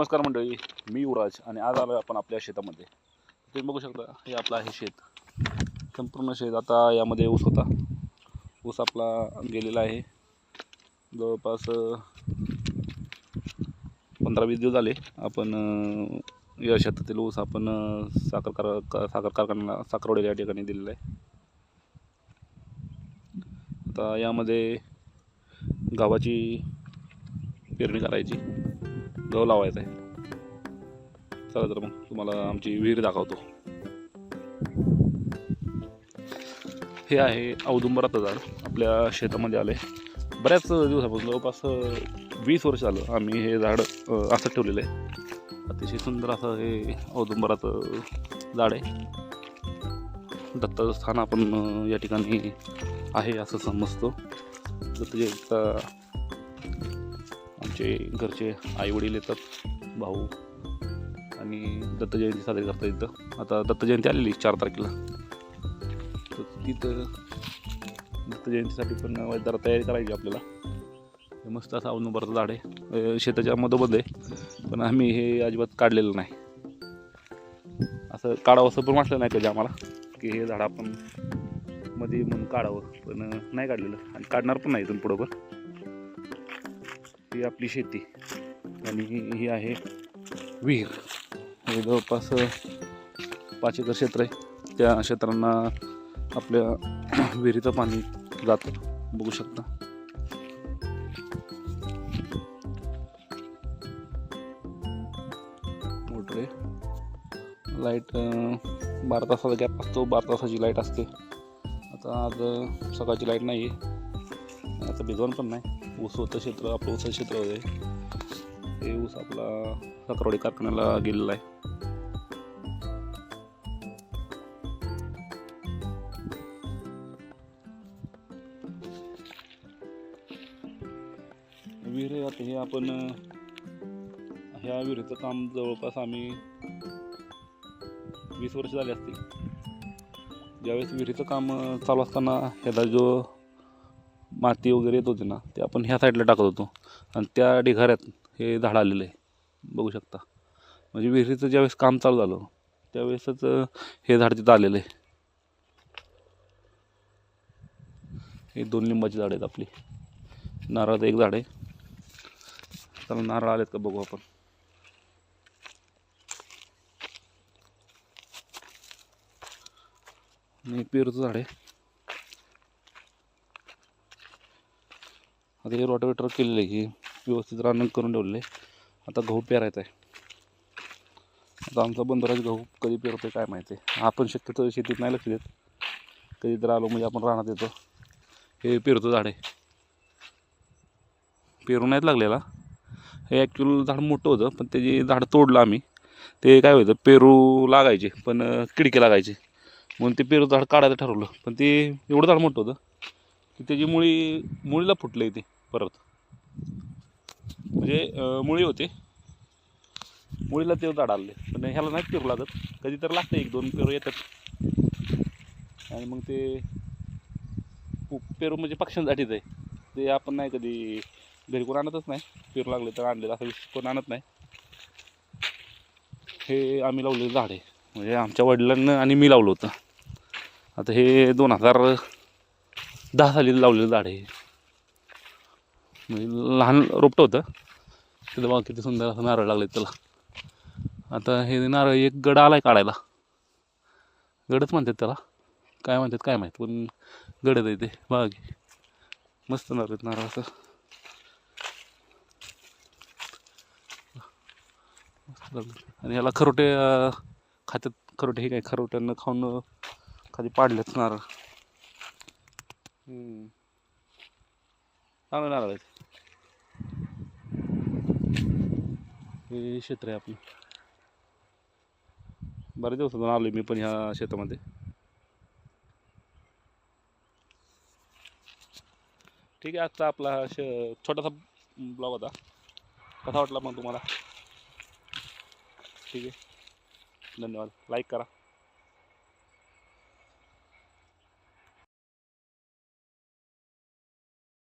नमस्कार मंडळी मी युवराज आणि आज आलो आपण आपल्या शेतामध्ये. तुम्ही बघू शकता हे आपलं आहे शेत. संपूर्ण शेत आता यामध्ये ऊस होता. ऊस आपला गेलेला आहे. जवळपास पंधरा वीस दिवस झाले आपण या शेतातील ऊस आपण साखर कार का- साखर कारखान्याला साखरवडे या ठिकाणी दिलेला आहे. आता यामध्ये गावाची पेरणी करायची. गहू लावायचा आहे. चला तर मग तुम्हाला आमची विहीर दाखवतो. हे आहे औदुंबराचं झाड. आपल्या शेतामध्ये आले बऱ्याच दिवसापासून जवळपास वीस वर्ष झालं आम्ही हे झाड असं ठेवलेलं आहे. अतिशय सुंदर असं हे औदुंबराचं झाड आहे. दत्ताचं स्थान आपण या ठिकाणी आहे असं समजतो. दत्तजयंतीचा आमचे घरचे आईवडील येतात भाऊ आणि दत्त जयंती साजरी करतात इथं. आता दत्त जयंती आलेली चार तारखेला. तर तिथं दत्त जयंतीसाठी पण जरा तयारी करायची आपल्याला. हे मस्त असं अवनुबरचं झाड आहे. शेताच्या मधोमध आहे. पण आम्ही हे अजिबात काढलेलं नाही. असं काढावं असं पण वाटलं नाही कधी आम्हाला की हे झाड आपण मध्ये म्हणून काढावं. पण नाही काढलेलं. आणि काढणार पण नाही इथून पुढं पण. ही आपली शेती. आणि ही- ही आहे विहीर. हे जवळपास पाच एकर क्षेत्र आहे. त्या क्षेत्रांना आपल्या विहिरीचं पाणी जातं. बघू शकता. मोटर आहे. लाइट बारा तासाचा गॅप असतो. बारा तासाची लाइट असते. आता आज सकाळची लाइट नाही आहे आता भिजवण पण नाही. ऊस होतं क्षेत्र आपलं ऊसाचं क्षेत्र होते हे. ऊस आपला साखरवाडी कारखान्याला गेलेला आहे. विहीर आता हे आपण ह्या विहिरीचं काम जवळपास आम्ही वीस वर्ष झाले असतील. ज्यावेळेस विहिरीचं काम चालू असताना ह्याला जो माती वगैरे येत होती ना ते आपण ह्या साईडला टाकत होतो. आणि त्या ढिगाऱ्यात हे झाड आलेलं आहे. बघू शकता. म्हणजे विहिरीचं ज्यावेळेस काम चालू झालं त्यावेळेसच हे झाड तिथं आलेलं आहे. हे दोन लिंबाची झाड आहेत आपली. नारळाचं एक झाड आहे. चला नारळ आलेत का बघू आपण. आणि पेरूचं झाड आहे. आता हे रोटावेटर केलेलं आहे की व्यवस्थित रानंग करून ठेवलेलं आहे. आता गहू पेरायचा आहे. आता आमचा बंदराज गहू कधी पेरतो काय माहिती आहे. आपण शक्यतो शेतीत नाही लक्ष देत. कधी तर आलो म्हणजे आपण रानात येतो. हे पेरतो झाड. आहे पेरू नाहीत लागलेला. हे ॲक्च्युअल झाड मोठं होतं पण त्याची झाड तोडलं आम्ही. ते काय व्हायचं पेरू लागायचे पण किडके लागायचे. म्हणून ते पेरू झाड काढायचं ठरवलं. पण ते एवढं झाड मोठं होतं. की त्याची मुळी मुळीला फुटलं ते परत. म्हणजे मुळी होते. मुळीला ते झाड आले. पण ह्याला नाही पेरू लागत. कधी तर लागतं एक दोन पेरू येतात. आणि मग ते पेरू म्हणजे पक्ष्यांसाठीच आहे. ते आपण नाही कधी घरी कोण आणतच नाही. पेरू लागले तर आणले असं विषय कोण आणत नाही. हे आम्ही लावलेलं झाड आहे. म्हणजे आमच्या वडिलांना आणि मी लावलं होतं. आता हे दोन हजार दहा साली लावलेलं झाड आहे. म्हणजे लहान रोपटं होतं. तिथं बघा किती सुंदर असं नारळ लागले त्याला. आता हे नारळ एक गड आला आहे काढायला. गडच म्हणतात त्याला. काय म्हणतात काय माहीत पण गडच आहे ते. बघा की. मस्त नारळ आहेत नारळ असं. आणि याला खरोटे खात्यात खरोटे हे काय? खरोट्यांना खाऊन खाली पाडलेत नारळ. चांगलं नारळ आहे हे क्षेत्र आहे आपलं. बऱ्याच दिवसातून आलो मी पण ह्या शेतामध्ये. ठीक आहे आजचा आपला श छोटासा ब्लॉग होता. कसा वाटला मग तुम्हाला? ठीक आहे. धन्यवाद. लाईक करा.